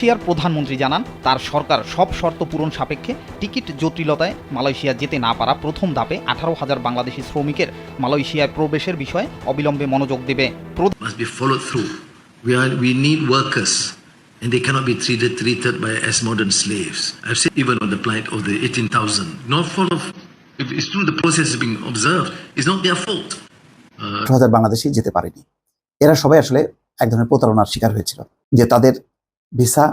মালয়েশিয়ার প্রধানমন্ত্রী জানান তার সরকার সব শর্ত পূরণ সাপেক্ষে টিকিট জটিলতায় মালয়েশিয়া যেতে না পারা প্রথম ধাপে আঠারো হাজার বাংলাদেশি শ্রমিকের মালয়েশিয়ায় প্রবেশের বিষয়ে অবিলম্বে মনোযোগ দেবে must be followed through. We are we need workers, and they cannot be treated treated by as modern slaves. I've seen even on the plight of the eighteen thousand. Not fault of if it's true the process is being observed. It's not their fault. আঠারো হাজার বাংলাদেশি যেতে পারেনি এরা সবাই আসলে এক ধরনের প্রতারণার শিকার হয়েছিল যে তাদের ভিসা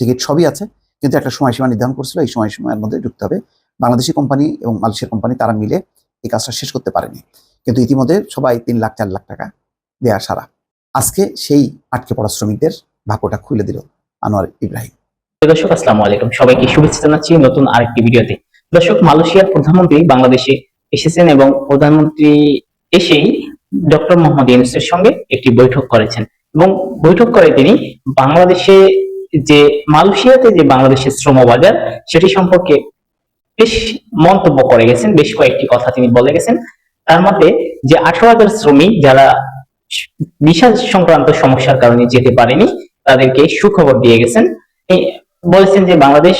টিকিট সবই আছে, কিন্তু একটা সময়সীমা নির্ধারণ করছিল, এই সময়সীমার মধ্যে ঢুকতে হবে। বাংলাদেশি কোম্পানি এবং মালয়েশিয়ার কোম্পানি তারা মিলে এই কাজটা শেষ করতে পারেনি। কিন্তু ইতিমধ্যে সবাই তিন লাখ, চার লাখ টাকা দেয়া সারা। আজকে সেই আটকে পড়া শ্রমিকদের ভাগ্যটা খুলে দিল আনোয়ার ইব্রাহিম। দর্শক, আসসালামু আলাইকুম। সবাইকে শুভেচ্ছা জানাচ্ছি নতুন আরেকটি ভিডিওতে। দর্শক, মালয়েশিয়ার প্রধানমন্ত্রী বাংলাদেশে এসেছেন এবং প্রধানমন্ত্রী এসেই ডক্টর মোহাম্মদ ইউনুসের সঙ্গে একটি বৈঠক করেছেন। এবং বৈঠক করে তিনি বাংলাদেশে যে, মালয়েশিয়াতে যে বাংলাদেশের শ্রম বাজার সেটি সম্পর্কে বেশ মন্তব্য করে গেছেন, বেশ কয়েকটি কথা তিনি বলে গেছেন। তার মধ্যে যে আঠারো হাজার শ্রমিক যারা ভিসা সংক্রান্ত সমস্যার কারণে যেতে পারেনি, তাদেরকে সুখবর দিয়ে গেছেন। বলেছেন যে বাংলাদেশ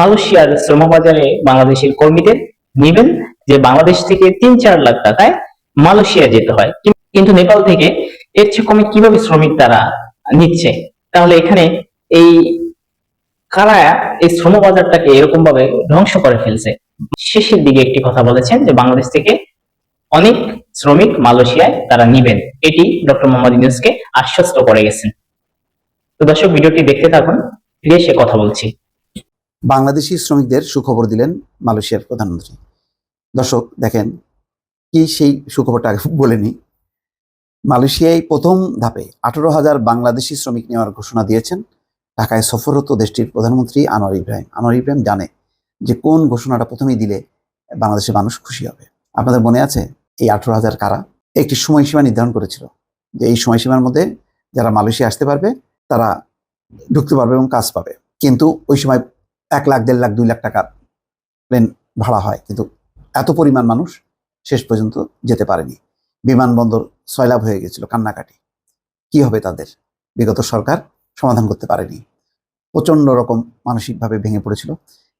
মালয়েশিয়ার শ্রমবাজারে বাংলাদেশের কর্মীদের নেবেন যে বাংলাদেশ থেকে তিন চার লাখ টাকায় মালয়েশিয়া যেতে হয়। কিন্তু নেপাল থেকে এর চেয়ে কমে কীভাবে শ্রমিক তারা নিচ্ছে? তাহলে এখানে এই কারা এই শ্রম বাজারটাকে এরকম ভাবে ধ্বংস করে ফেলছে? শেষের দিকে একটি কথা বলেছেন যে বাংলাদেশ থেকে অনেক শ্রমিক মালয়েশিয়ায় তারা নিবেন। এটি ডক্টর মোহাম্মদ ইউনুসকে আশ্বস্ত করে গেছেন। তো দর্শক, ভিডিওটি দেখতে থাকুন, ফিরে এসে কথা বলছি। বাংলাদেশি শ্রমিকদের সুখবর দিলেন মালয়েশিয়ার প্রধানমন্ত্রী। দর্শক, দেখেন, কি সেই সুখবরটা বলেনি। মালয়েশিয়ায় প্রথম ধাপে আঠারো হাজার বাংলাদেশি শ্রমিক নেওয়ার ঘোষণা দিয়েছেন। ঢাকায় সফররত দেশটির প্রধানমন্ত্রী আনোয়ার ইব্রাহিম। আনোয়ার ইব্রাহিম জানে যে কোন ঘোষণাটা প্রথমেই দিলে বাংলাদেশের মানুষ খুশি হবে। আপনাদের মনে আছে এই আঠেরো হাজার কারা? একটি সময়সীমা নির্ধারণ করেছিল যে এই সময়সীমার মধ্যে যারা মালয়েশিয়া আসতে পারবে, তারা ঢুকতে পারবে এবং কাজ পাবে। কিন্তু ওই সময় এক লাখ, দেড় লাখ, দুই লাখ টাকা প্লেন ভাড়া হয়। কিন্তু এত পরিমাণ মানুষ শেষ পর্যন্ত যেতে পারেনি। বিমানবন্দর সয়লাভ হয়ে গেছিল কান্নাকাটি। কি হবে তাদের? বিগত সরকার সমাধান করতে পারেনি। প্রচণ্ড রকম মানসিকভাবে ভেঙে পড়েছিল।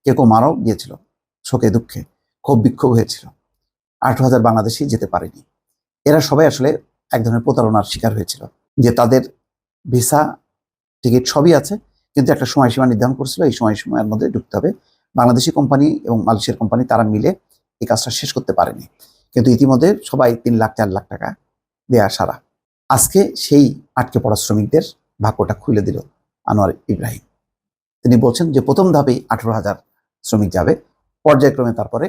কেউ কেউ মারাও গিয়েছিল। শোকে দুঃখে ক্ষোভ বিক্ষোভ হয়েছিল। আঠারো হাজার বাংলাদেশি যেতে পারেনি। এরা সবাই আসলে এক ধরনের প্রতারণার শিকার হয়েছিল। যে তাদের ভিসা টিকিট সবই আছে, কিন্তু একটা সময়সীমা নির্ধারণ করেছিল। এই সময়সীমার মধ্যে ঢুকতে হবে। বাংলাদেশি কোম্পানি এবং মালয়েশিয়ার কোম্পানি তারা মিলে এই কাজটা শেষ করতে পারেনি। কিন্তু ইতিমধ্যে সবাই তিন লাখ, চার লাখ টাকা দেয়া সারা। আজকে সেই আটকে পড়া শ্রমিকদের ভাগ্যটা খুলে দিল আনোয়ার ইব্রাহিম। তিনি বলছেন যে, প্রথম ধাপেই আঠারো হাজার শ্রমিক যাবে, পর্যায়ক্রমে তারপরে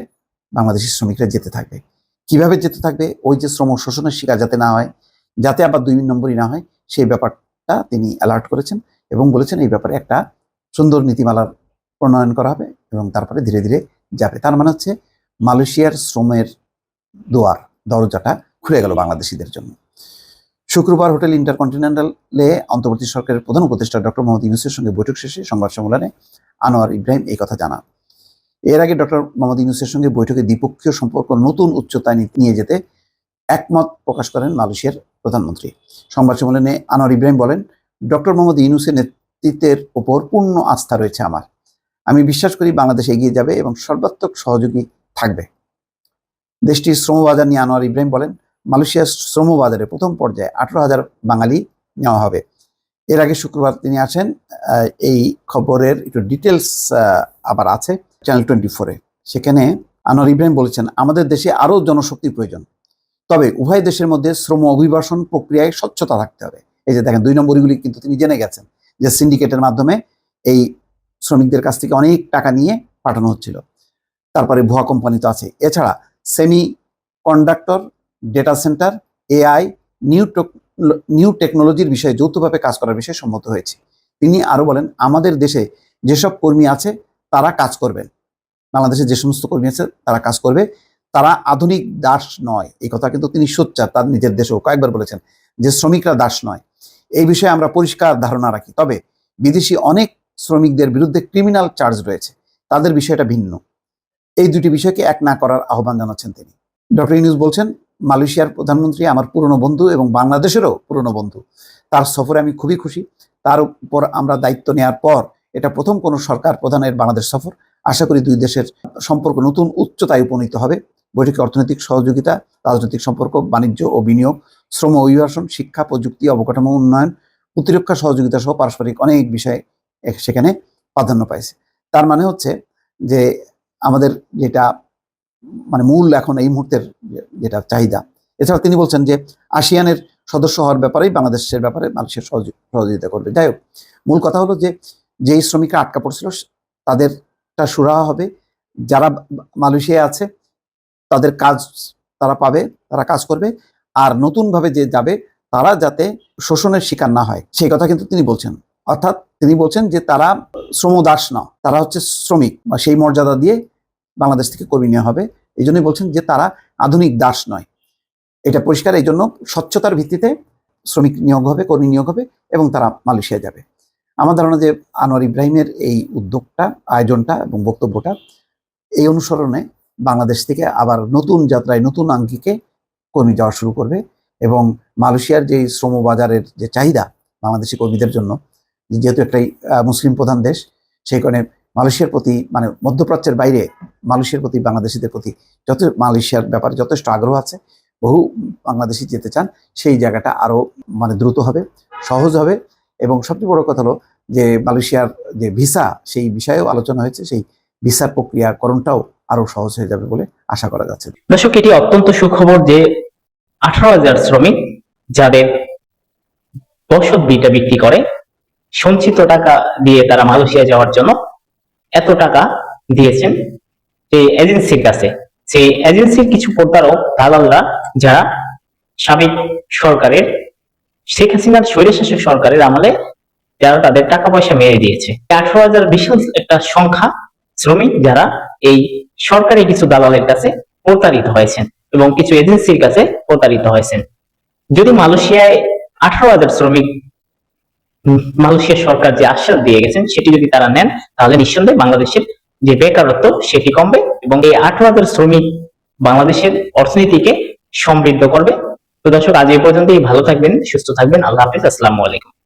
বাংলাদেশি শ্রমিকরা যেতে থাকবে। কীভাবে যেতে থাকবে? ওই যে শ্রম শোষণের শিকার যাতে না হয়, যাতে আবার দুই নম্বরই না হয়, সেই ব্যাপারটা তিনি অ্যালার্ট করেছেন এবং বলেছেন এই ব্যাপারে একটা সুন্দর নীতিমালার প্রণয়ন করা হবে এবং তারপরে ধীরে ধীরে যাবে। তার মানে হচ্ছে মালয়েশিয়ার শ্রমের দুয়ার, দরজাটা খুলে গেল বাংলাদেশিদের জন্য। শুক্রবার হোটেল ইন্টারকন্টিনেন্টালে অন্তর্বর্তী সরকারের প্রধান উপদেষ্টা ডক্টর মোহাম্মদ ইউনুসের সঙ্গে বৈঠক শেষে সংবাদ সম্মেলনে আনোয়ার ইব্রাহিম এই কথা জানান। এর আগে ডক্টর মোহাম্মদ ইউনুসের সঙ্গে বৈঠকে দ্বিপক্ষীয় সম্পর্ক, নতুন উচ্চতায় নিয়ে যেতে একমত প্রকাশ করেন মালয়েশিয়ার প্রধানমন্ত্রী। সংবাদ সম্মেলনে আনোয়ার ইব্রাহিম বলেন, ডক্টর মোহাম্মদ ইউনুসের নেতৃত্বের ওপর পূর্ণ আস্থা রয়েছে আমার। আমি বিশ্বাস করি বাংলাদেশ এগিয়ে যাবে এবং সর্বাত্মক সহযোগী থাকবে। দেশটির শ্রমবাজার নিয়ে আনোয়ার ইব্রাহিম বলেন মালয়েশিয়ার শ্রমবাজারে প্রথম পর্যায়ে আঠারো হাজার বাঙালি নেওয়া হবে। এর আগে শুক্রবার তিনি আহ, এই খবরের একটু ডিটেলস আবার আছে চ্যানেল টোয়েন্টি ফোরে সেখানে আনোয়ার ইব্রাহিম বলেছেন আমাদের দেশে আরও জনশক্তির প্রয়োজন। তবে উভয় দেশের মধ্যে শ্রম অভিবাসন প্রক্রিয়ায় স্বচ্ছতা থাকতে হবে। এই যে দেখেন দুই নম্বরগুলি কিন্তু তিনি জেনে গেছেন যে সিন্ডিকেটের মাধ্যমে এই শ্রমিকদের কাছ থেকে অনেক টাকা নিয়ে পাঠানো হচ্ছিল। তারপরে ভুয়া কোম্পানি তো আছে। এছাড়া semiconductor data centre AI new new টেকনোলজির বিষয়ে যৌথভাবে কাজ করার বিষয়ে সম্মত হয়েছে। তিনি আরও বলেন, আমাদের দেশে যেসব কর্মী আছে, তারা কাজ করবেন। বাংলাদেশে যে সমস্ত কর্মী আছে, তারা কাজ করবে। তারা আধুনিক দাস নয়। এই কথা কিন্তু তিনি সোচ্চার, তার নিজের দেশেও কয়েকবার বলেছেন যে, শ্রমিকরা দাস নয়। এই বিষয়ে আমরা পরিষ্কার ধারণা রাখি। তবে বিদেশি অনেক শ্রমিকদের বিরুদ্ধে ক্রিমিনাল চার্জ রয়েছে। তাদের বিষয়টা ভিন্ন। এই দুটি বিষয়কে এক না করার আহ্বান জানাচ্ছেন তিনি। ডক্টর ইউনুস বলছেন, মালয়েশিয়ার প্রধানমন্ত্রী আমার পুরনো বন্ধু এবং বাংলাদেশেরও পুরনো বন্ধু। তার সফরে আমি খুবই খুশি। তার উপর আমরা দায়িত্ব নেওয়ার পর এটা প্রথম কোনো সরকার প্রধানের বাংলাদেশ সফর। আশা করি দুই দেশের সম্পর্ক নতুন উচ্চতায় উপনীত হবে। বৈঠকে অর্থনৈতিক সহযোগিতা, রাজনৈতিক সম্পর্ক, বাণিজ্য ও বিনিয়োগ, শ্রম অভিবাসন, শিক্ষা, প্রযুক্তি, অবকাঠামো উন্নয়ন, প্রতিরক্ষা সহযোগিতা সহ পারস্পরিক অনেক বিষয় সেখানে প্রাধান্য পাইছে। তার মানে হচ্ছে যে আমাদের যেটা মানে মূল এখন এই মুহূর্তের যেটা চাহিদা। এছাড়া তিনি বলছেন যে, আসিয়ানের সদস্য হওয়ার ব্যাপারেই বাংলাদেশের ব্যাপারে মালয়েশিয়া সহযোগ- সহযোগিতা করবে। যাই হোক, মূল কথা হলো যে, যেই শ্রমিকরা আটকা পড়ছিল, তাদেরটা সুরাহা হবে। যারা মালয়েশিয়ায় আছে, তাদের কাজ তারা পাবে, তারা কাজ করবে। আর নতুনভাবে যে যাবে, তারা যাতে শোষণের শিকার না হয়। সেই কথা কিন্তু তিনি বলছেন। অর্থাৎ তিনি বলছেন যে তারা শ্রমদাস না, তারা হচ্ছে শ্রমিক বা সেই মর্যাদা দিয়ে বাংলাদেশ থেকে কর্মী নেওয়া হবে। এই জন্যই বলছেন যে তারা আধুনিক দাস নয়। এটা পরিষ্কার, এই জন্য স্বচ্ছতার ভিত্তিতে শ্রমিক নিয়োগ হবে, কর্মী নিয়োগ হবে এবং তারা মালয়েশিয়া যাবে। আমার ধারণা যে আনোয়ার ইব্রাহিমের এই উদ্যোগটা, আয়োজনটা এবং বক্তব্যটা এই অনুসরণে বাংলাদেশ থেকে আবার নতুন যাত্রায় নতুন আঙ্গিকে কর্মী যাওয়া শুরু করবে এবং মালয়েশিয়ার যে শ্রমবাজারের যে চাহিদা বাংলাদেশি কর্মীদের জন্য যেহেতু একটাই মুসলিম প্রধান দেশ, সেই কারণে মালয়েশিয়ার প্রতি মানে মধ্যপ্রাচ্যের বাইরে মালয়েশিয়ার প্রতি, বাংলাদেশিদের প্রতি যত মালয়েশিয়ার ব্যাপারে যথেষ্ট আগ্রহ আছে, বহু বাংলাদেশি যেতে চান, সেই জায়গাটা আরও মানে দ্রুত হবে, সহজ হবে। এবং সবচেয়ে বড় কথা হলো যে মালয়েশিয়ার যে ভিসা, সেই বিষয়েও আলোচনা হয়েছে, সেই ভিসার প্রক্রিয়াকরণটাও আরও সহজ হয়ে যাবে বলে আশা করা যাচ্ছে। দর্শক, এটি অত্যন্ত সুখবর যে আঠারো হাজার শ্রমিক যাদের বসত বিটা বিক্রি করে সঞ্চিত টাকা দিয়ে তারা মালয়েশিয়া যাওয়ার জন্য এত টাকা দিয়েছেন যে এজেন্সির কাছে। সেই এজেন্সির কিছু প্রতারক দালালরা যারা সাবেক সরকারের, শেখ হাসিনার স্বৈরশাসক সরকারের আমলে যারা তাদের টাকা পয়সা মেরে দিয়েছে। আঠারো হাজার বিশাল একটা সংখ্যা শ্রমিক যারা এই সরকারি কিছু দালালের কাছে প্রতারিত হয়েছেন এবং কিছু এজেন্সির কাছে প্রতারিত হয়েছেন। যদি মালয়েশিয়ায় আঠারো হাজার শ্রমিক মালয়েশিয়া সরকার যে আশ্বাস দিয়ে গেছেন, সেটি যদি তারা নেন, তাহলে নিঃসন্দেহে বাংলাদেশের যে বেকারত্ব সেটি কমবে এবং এই আঠারো হাজার শ্রমিক বাংলাদেশের অর্থনীতিকে সমৃদ্ধ করবে। তো দর্শক, আজ এই পর্যন্তই। ভালো থাকবেন, সুস্থ থাকবেন। আল্লাহ হাফিজ। আসসালামু আলাইকুম।